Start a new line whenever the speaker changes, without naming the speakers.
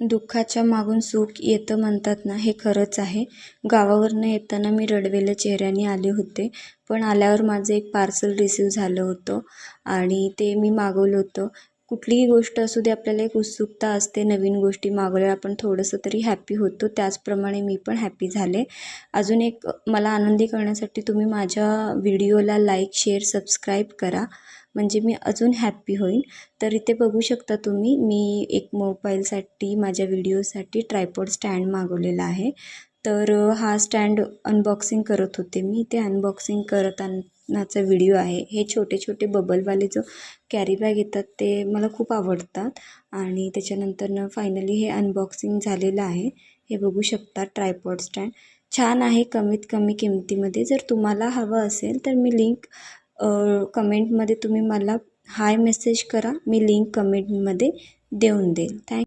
दुःखाच्या मागून सुख येतं म्हणतात ना हे खरंच आहे. गावावरनं येताना मी रडवेल्या चेहऱ्याने आले होते पण आल्यावर माझं एक पार्सल रिसीव झालं होतं आणि ते मी मागवलं होतं. कुठलीही गोष्ट असू दे आपल्याला एक उत्सुकता असते नवीन गोष्टी मागवल्यावर आपण थोडंसं तरी हॅपी होतो. त्याचप्रमाणे मी पण हॅपी झाले. अजून एक मला आनंदी करण्यासाठी तुम्ही माझ्या व्हिडिओला लाईक शेअर सबस्क्राईब करा. म्हणजे मी अजून हॅप्पी होईन. तर इथे बघू शकता तुम्ही मी एक मोबाईलसाठी माझ्या व्हिडिओसाठी ट्रायपॉड स्टँड मागवलेला आहे. तर हा स्टँड अनबॉक्सिंग करत होते मी. ते अनबॉक्सिंग नाचा व्हिडिओ आहे. हे छोटे छोटे बबलवाले जो कॅरी बॅग येतात ते मला खूप आवडतात. आणि त्याच्यानंतरनं फायनली हे अनबॉक्सिंग झालेलं आहे. हे बघू शकता ट्रायपॉड स्टँड छान आहे कमीत कमी किमतीमध्ये. जर तुम्हाला हवं असेल तर मी लिंक कमेंटमध्ये तुम्ही मला हाय मेसेज करा. मी लिंक कमेंटमध्ये देऊन देईल. थँक